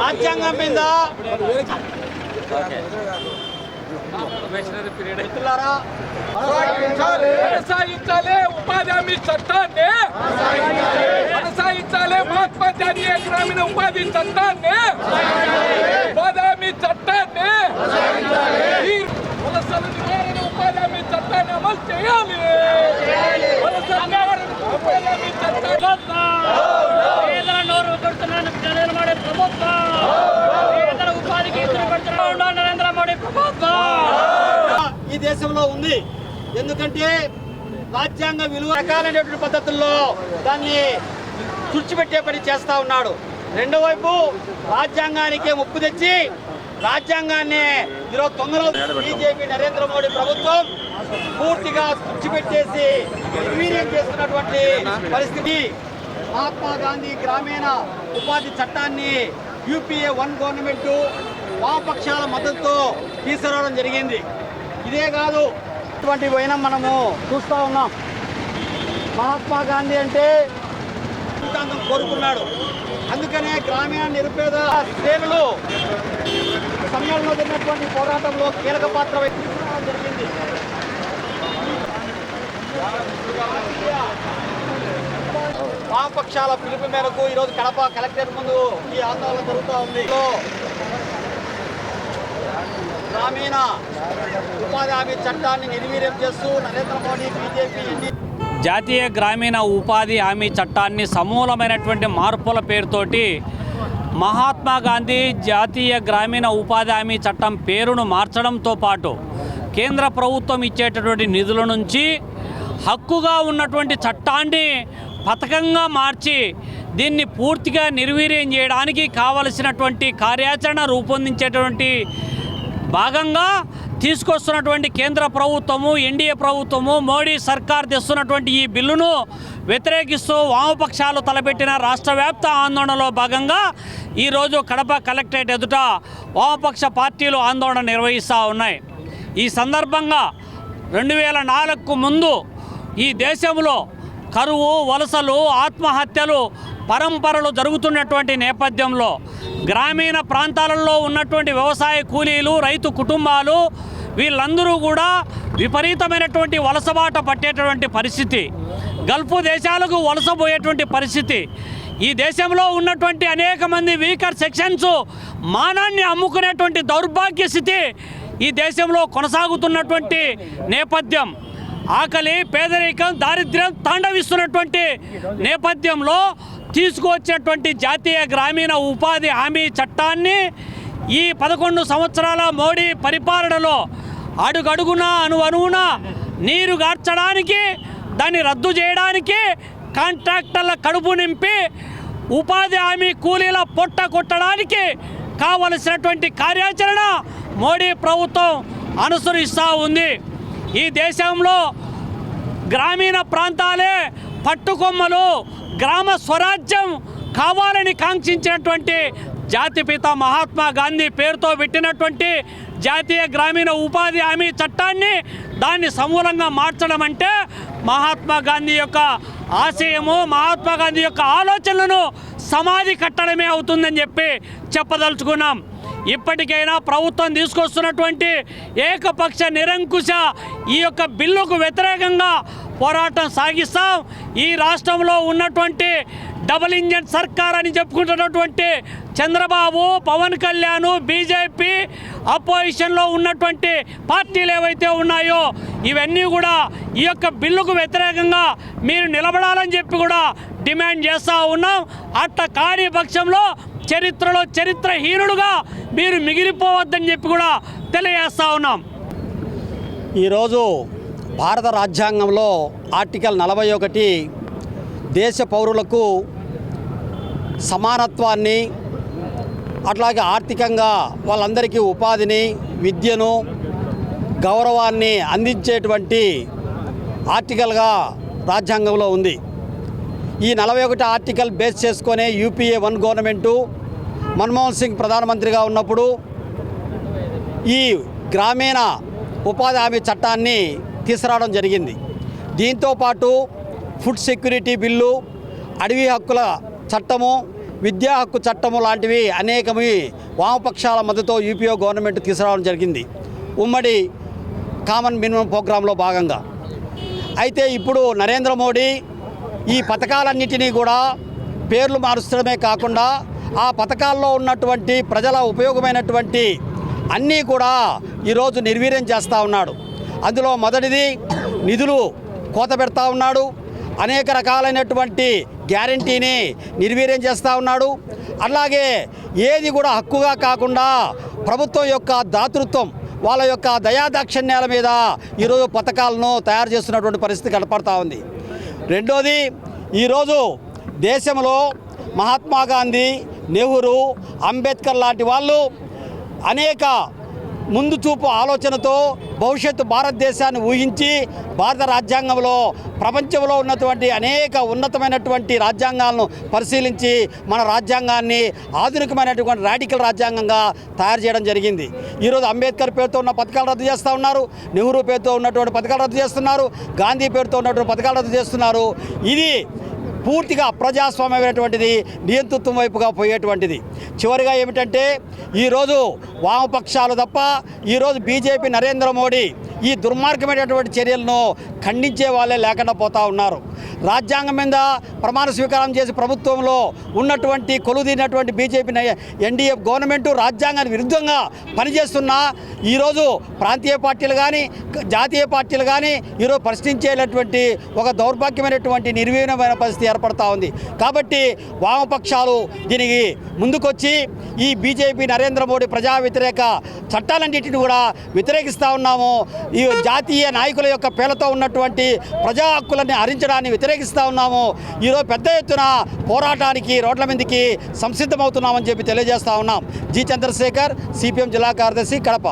రాజ్యాంగం మీద. కొనసాగించాలి. ఉపాధి హామీ చట్టాన్ని. కొనసాగించాలి. మహాత్మా గ్రామీణ ఉపాధి చట్టాన్ని ఉపాధి హామీ చట్టాన్ని ఈ వలసల నివారణ ఉపాధి హామీ చట్టాన్ని అమలు చేయాలి వలసల నివారణ ఉపాధి హామీ చట్టాన్ని పేదల నోరు కొడుతున్నాను ప్రజలు మోడీ ప్రభుత్వం పేదల ఉపాధికి ఇతర పెడుతున్నా నరేంద్ర మోడీ ప్రభుత్వం ఈ దేశంలో ఉంది. ఎందుకంటే రాజ్యాంగ విలువ రకాలైనటువంటి పద్ధతుల్లో దాన్ని తుడిచిపెట్టే పని చేస్తా ఉన్నాడు. రెండో వైపు రాజ్యాంగానికి ముప్పు తెచ్చి రాజ్యాంగాన్ని ఈరోజు తొందరలో బీజేపీ నరేంద్ర మోడీ ప్రభుత్వం పూర్తిగా తుడిచిపెట్టేసి నిర్వీర్యం చేస్తున్నటువంటి పరిస్థితి? మహాత్మా గాంధీ గ్రామీణ ఉపాధి చట్టాన్ని యూపీఏ వన్ గవర్నమెంట్ వామపక్షాల మద్దతుతో తీసుకురావడం జరిగింది. ఇదే కాదు ఇటువంటి పోయినా మనము చూస్తూ ఉన్నాం. మహాత్మా గాంధీ అంటే సిద్ధాంతం కోరుకున్నాడు. అందుకనే గ్రామీణ నిరుపేద శ్రేణులు సమయంలో జరిగినటువంటి పోరాటంలో కీలక పాత్ర వహించడం జరిగింది. వామపక్షాల పిలుపు మేరకు ఈరోజు కడప కలెక్టరేట్ ముందు ఈ ఆందోళన జరుగుతూ ఉంది. గ్రామీణ ఉపాధి హామీ చట్టాన్ని నిర్వీర్యం చేస్తూ నరేంద్ర మోడీ బీజేపీ ఎన్ని జాతీయ గ్రామీణ ఉపాధి హామీ చట్టాన్ని సమూలమైనటువంటి మార్పుల పేరుతోటి మహాత్మా గాంధీ జాతీయ గ్రామీణ ఉపాధి హామీ చట్టం పేరును మార్చడంతో పాటు కేంద్ర ప్రభుత్వం ఇచ్చేటటువంటి నిధుల నుంచి హక్కుగా ఉన్నటువంటి చట్టాన్ని పథకంగా మార్చి దీన్ని పూర్తిగా నిర్వీర్యం చేయడానికి కావలసినటువంటి కార్యాచరణ రూపొందించేటువంటి భాగంగా తీసుకొస్తున్నటువంటి కేంద్ర ప్రభుత్వము ఎన్డీఏ ప్రభుత్వము మోడీ సర్కార్ తెస్తున్నటువంటి ఈ బిల్లును వ్యతిరేకిస్తూ వామపక్షాలు తలపెట్టిన రాష్ట్ర వ్యాప్త ఆందోళనలో భాగంగా ఈరోజు కడప కలెక్టరేట్ ఎదుట వామపక్ష పార్టీలు ఆందోళన నిర్వహిస్తూ ఉన్నాయి. ఈ సందర్భంగా రెండు వేల నాలుగుకు ముందు ఈ దేశంలో కరువు వలసలు ఆత్మహత్యలు పరంపరలు జరుగుతున్నటువంటి నేపథ్యంలో గ్రామీణ ప్రాంతాలలో ఉన్నటువంటి వ్యవసాయ కూలీలు రైతు కుటుంబాలు వీళ్ళందరూ కూడా విపరీతమైనటువంటి వలసబాట పట్టేటటువంటి పరిస్థితి. గల్ఫ్ దేశాలకు వలసపోయేటువంటి పరిస్థితి. ఈ దేశంలో ఉన్నటువంటి అనేక మంది వీకర్ సెక్షన్స్ మానాన్ని అమ్ముకునేటువంటి దౌర్భాగ్య స్థితి ఈ దేశంలో కొనసాగుతున్నటువంటి నేపథ్యం. ఆకలి పేదరికం దారిద్ర్యం తాండవిస్తున్నటువంటి నేపథ్యంలో తీసుకువచ్చినటువంటి జాతీయ గ్రామీణ ఉపాధి హామీ చట్టాన్ని ఈ పదకొండు సంవత్సరాల మోడీ పరిపాలనలో అడుగడుగున అను అనువున నీరు గార్చడానికి దాన్ని రద్దు చేయడానికి కాంట్రాక్టర్ల కడుపు నింపి ఉపాధి హామీ కూలీల పొట్ట కొట్టడానికి కావలసినటువంటి కార్యాచరణ మోడీ ప్రభుత్వం అనుసరిస్తూ ఉంది. ఈ దేశంలో గ్రామీణ ప్రాంతాలే పట్టుకొమ్మలు గ్రామ స్వరాజ్యం కావాలని కాంక్షించినటువంటి జాతిపిత మహాత్మా గాంధీ పేరుతో పెట్టినటువంటి జాతీయ గ్రామీణ ఉపాధి హామీ చట్టాన్ని దాన్ని సమూలంగా మార్చడం అంటే మహాత్మా గాంధీ యొక్క ఆశయము మహాత్మా గాంధీ యొక్క ఆలోచనలను సమాధి కట్టడమే అవుతుందని చెప్పి చెప్పదలుచుకున్నాం. ఇప్పటికైనా ప్రభుత్వం తీసుకొస్తున్నటువంటి ఏకపక్ష నిరంకుశ ఈ యొక్క బిల్లుకు వ్యతిరేకంగా పోరాటం సాగిస్తాం. ఈ రాష్ట్రంలో ఉన్నటువంటి డబుల్ ఇంజన్ సర్కార్ అని చెప్పుకుంటున్నటువంటి చంద్రబాబు పవన్ కళ్యాణ్ బీజేపీ అపోజిషన్లో ఉన్నటువంటి పార్టీలు ఏవైతే ఉన్నాయో ఇవన్నీ కూడా ఈ యొక్క బిల్లుకు వ్యతిరేకంగా మీరు నిలబడాలని చెప్పి కూడా డిమాండ్ చేస్తూ ఉన్నాం. అట్ట కాని పక్షంలో చరిత్రలో చరిత్రహీనుడుగా మీరు మిగిలిపోవద్దని చెప్పి కూడా తెలియజేస్తా ఉన్నాం. ఈరోజు భారత రాజ్యాంగంలో ఆర్టికల్ నలభై ఒకటి దేశ పౌరులకు సమానత్వాన్ని అట్లాగే ఆర్థికంగా వాళ్ళందరికీ ఉపాధిని విద్యను గౌరవాన్ని అందించేటువంటి ఆర్టికల్గా రాజ్యాంగంలో ఉంది. ఈ నలభై ఒకటి ఆర్టికల్ బేస్ చేసుకునే UPA one government Manmohan Singh ప్రధానమంత్రిగా ఉన్నప్పుడు ఈ గ్రామీణ ఉపాధి హామీ చట్టాన్ని తీసుకురావడం జరిగింది. దీంతో పాటు ఫుడ్ సెక్యూరిటీ బిల్లు అడవి హక్కుల చట్టము విద్యా హక్కు చట్టము లాంటివి అనేకమి వామపక్షాల మద్దతు యూపీఓ గవర్నమెంట్ తీసుకురావడం జరిగింది. ఉమ్మడి కామన్ మినిమం ప్రోగ్రాంలో భాగంగా. అయితే ఇప్పుడు నరేంద్ర మోడీ ఈ పథకాలన్నిటినీ కూడా పేర్లు మారుస్తడమే కాకుండా ఆ పథకాల్లో ఉన్నటువంటి ప్రజల ఉపయోగమైనటువంటి అన్నీ కూడా ఈరోజు నిర్వీర్యం చేస్తూ ఉన్నాడు. అందులో మొదటిది నిధులు కోత పెడతా ఉన్నాడు. అనేక రకాలైనటువంటి గ్యారంటీని నిర్వీర్యం చేస్తూ ఉన్నాడు. అలాగే ఏది కూడా హక్కుగా కాకుండా ప్రభుత్వం యొక్క దాతృత్వం వాళ్ళ యొక్క దయాదాక్షిణ్యాల మీద ఈరోజు పథకాలను తయారు చేస్తున్నటువంటి పరిస్థితి కనపడతా ఉంది. రెండోది ఈరోజు దేశంలో మహాత్మా గాంధీ నెహ్రూ అంబేద్కర్ లాంటి వాళ్ళు అనేక ముందు చూపు ఆలోచనతో భవిష్యత్తు భారతదేశాన్ని ఊహించి భారత రాజ్యాంగంలో ప్రపంచంలో ఉన్నటువంటి అనేక ఉన్నతమైనటువంటి రాజ్యాంగాలను పరిశీలించి మన రాజ్యాంగాన్ని ఆధునికమైనటువంటి రాడికల్ రాజ్యాంగంగా తయారు చేయడం జరిగింది. ఈరోజు అంబేద్కర్ పేరుతో ఉన్న పథకాలు రద్దు చేస్తూ ఉన్నారు నెహ్రూ పేరుతో ఉన్నటువంటి పథకాలు రద్దు చేస్తున్నారు గాంధీ పేరుతో ఉన్నటువంటి పథకాలు రద్దు చేస్తున్నారు. ఇది పూర్తిగా ప్రజాస్వామ్యమైనటువంటిది నియంతృత్వం వైపుగా పోయేటువంటిది. చివరిగా ఏమిటంటే ఈరోజు వామపక్షాలు తప్ప ఈరోజు బీజేపీ నరేంద్ర మోడీ ఈ దుర్మార్గమైనటువంటి చర్యలను ఖండించే వాళ్ళే లేకుండా పోతా ఉన్నారు. రాజ్యాంగం మీద ప్రమాణ స్వీకారం చేసి ప్రభుత్వంలో ఉన్నటువంటి కొలుదీనటువంటి బీజేపీ ఎన్డీఏ గవర్నమెంటు రాజ్యాంగానికి విరుద్ధంగా పనిచేస్తున్న ఈరోజు ప్రాంతీయ పార్టీలు కానీ జాతీయ పార్టీలు కానీ ఈరోజు ప్రశ్నించేటటువంటి ఒక దౌర్భాగ్యమైనటువంటి నిర్వీణమైన పరిస్థితి ఏర్పడతా ఉంది. కాబట్టి వామపక్షాలు దీనికి ముందుకొచ్చి ఈ బీజేపీ నరేంద్ర మోడీ ప్రజా వ్యతిరేక చట్టాలన్నింటినీ కూడా వ్యతిరేకిస్తూ ఉన్నాము. ఈ జాతీయ నాయకుల యొక్క పేర్లతో ఉన్నటువంటి ప్రజా హక్కులని హరించడాన్ని వ్యతిరేకిస్తూ ఉన్నాము. ఈరోజు పెద్ద ఎత్తున పోరాటానికి రోడ్ల మీదకి సంసిద్ధమవుతున్నామని చెప్పి తెలియజేస్తూ ఉన్నాం. జి చంద్రశేఖర్ సిపిఎం జిల్లా కార్యదర్శి కడప.